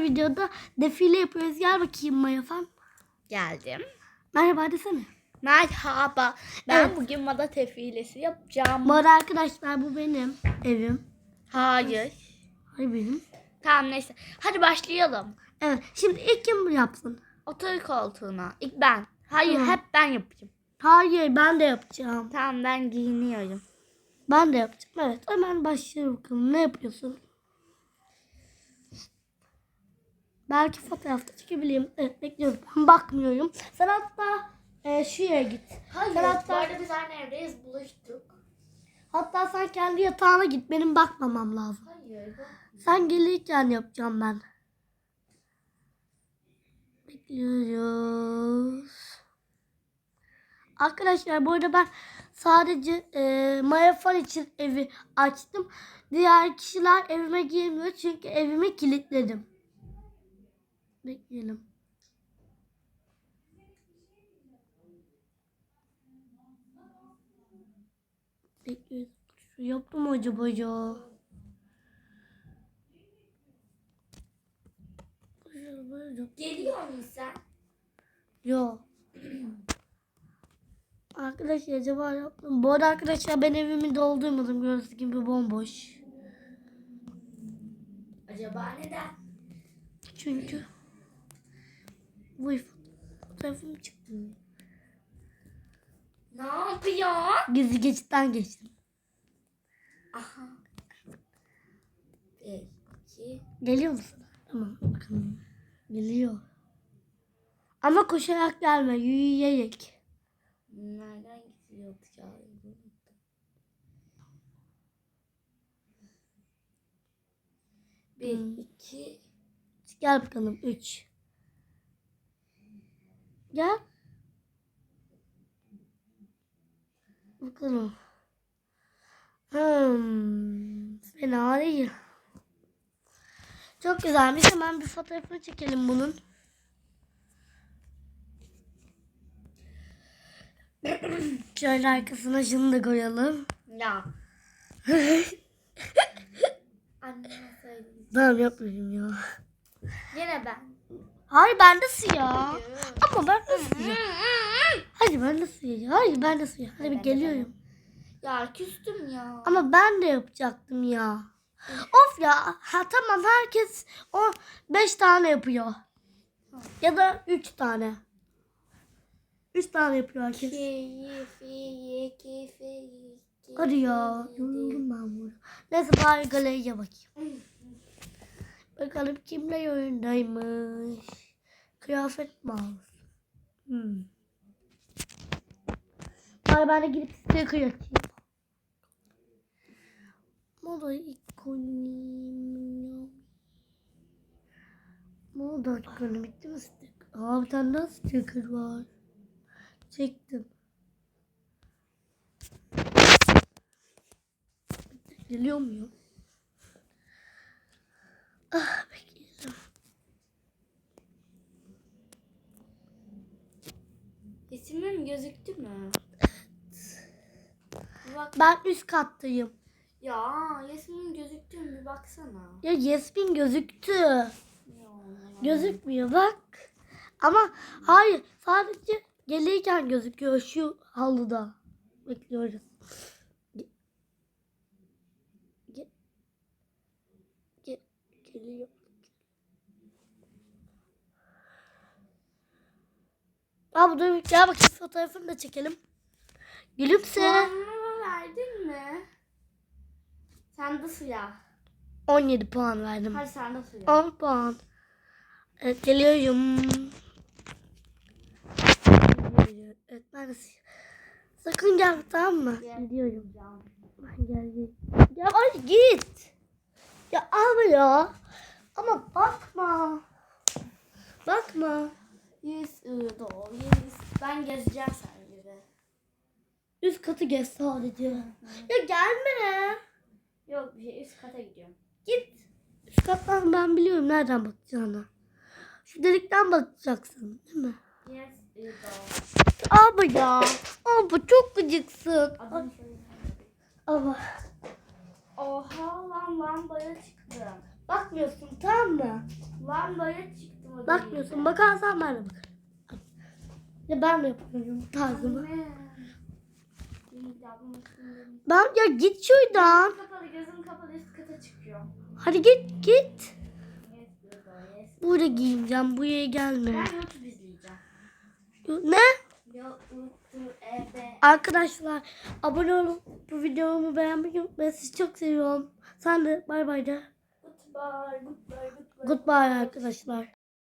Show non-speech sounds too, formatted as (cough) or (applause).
videoda defile yapıyoruz. Gel bakayım Maya fan. Geldim. Merhaba desene. Merhaba. Ben Evet. bugün moda tefilesi yapacağım. Bu arada arkadaşlar bu benim evim. Hayır. Hayır benim. Tamam neyse. Hadi başlayalım. Evet. Şimdi ilk kim yapsın? Otur koltuğuna. İlk ben. Hayır Tamam. hep ben yapacağım. Hayır ben de yapacağım. Tamam ben giyiniyorum. Ben de yapacağım. Evet hemen başlayalım bakalım. Ne yapıyorsun? Belki fotoğrafta çekebileyim. Evet bekliyorum. Ben (laughs) bakmıyorum. Sen hatta e, şuraya git. Hayır. Sen hatta, biz aynı evdeyiz buluştuk. hatta sen kendi yatağına git. Benim bakmamam lazım. Hayır. Sen gelirken yapacağım ben. Bekliyoruz. Arkadaşlar bu arada ben sadece e, Maya Fan için evi açtım. Diğer kişiler evime girmiyor çünkü evimi kilitledim. Bekleyelim. Bekliyoruz. Şu yaptım acaba ya? Geliyor musun sen? Yo. Arkadaşlar acaba yaptım. Bu arada arkadaşlar ben evimi doldurmadım. Gördüğünüz gibi bomboş. Acaba neden? Çünkü bu fotoğrafım çıktı. Ne yapıyor? Gizli geçitten geçtim. Aha. Bir, iki. Geliyor musun? Tamam bakalım. Geliyor. Ama koşarak gelme. Yürüyerek. Nereden gidiyor ya? Bir, Hmm. iki. Gel bakalım. Üç. Gel. Bakalım. Hmm, fena değil. Çok güzelmiş. Hemen bir fotoğrafını çekelim bunun. (clears throat) Şöyle arkasına şunu da koyalım. Ya. (laughs) Anneme söyledim. Tamam yapmayayım ya. Yine ben. Hayır ben de siyah. Ama ben de siyah. Hayır ben de siyah. Hayır ben de siyah. Hadi bir Ben geliyorum. Ya küstüm ya. Ama ben de yapacaktım ya. Of ya. Ha tamam herkes o 5 tane yapıyor. Ya da 3 tane. 3 tane yapıyor herkes. Hadi ya. Yoruldum ben burada. Neyse bari galeriye bakayım. (laughs) Bakalım kimle oyundaymış. Kıyafet alsın? Hmm. Bari ben de gidip sticker yapayım. Moda ikonim. Moda ikonim bitti mi sticker? Aa bir tane daha sticker var. Çektim. Geliyor muyum? Ah bekliyorum. İsmim gözüktü mü? Bak. Ben üst kattayım. Ya ismim gözüktü mü bir baksana. Ya Yasmin gözüktü. Ya. Gözükmüyor bak. Ama hayır sadece gelirken gözüküyor şu halıda. Bekliyoruz. Ge- ge- ge- geliyor. Bu da gel bakayım fotoğrafını da çekelim. Gülümse. Puanımı verdin mi? Sen de suya. 17 puan verdim. Hadi sen de suya. 10 puan. Evet geliyorum. Evet ben de Sakın gel tamam mı? Gel. Gidiyorum. Ben geldim. Ya ay git. Ya abi ya. Ama bakma. Bakma. Ben gezeceğim sen gibi. Üst katı gez sadece. Ya gelme. Yok bir şey üst kata gidiyorum. Git. Üst kattan ben biliyorum nereden bakacağını. Şu delikten bakacaksın değil mi? Yes ıdo. Abi ya. Abi çok gıcıksın. Ama Oha lan lambaya çıktım. Bakmıyorsun tamam mı? Lambaya çıktım Bakmıyorsun. Bakarsan ben de bakarım. Ya ben de yapıyorum tarzımı. Ben ya git şuradan. Gözün kapalı, gözün kapalı üst kata çıkıyor. Hadi git git. Burada, giyineceğim. Buraya gelme. Ben YouTube izleyeceğim. Ne? Arkadaşlar abone olun. Bu videomu beğenmeyi unutmayın. Sizi çok seviyorum. Sen de bay bay de. Goodbye, goodbye, goodbye. Goodbye arkadaşlar.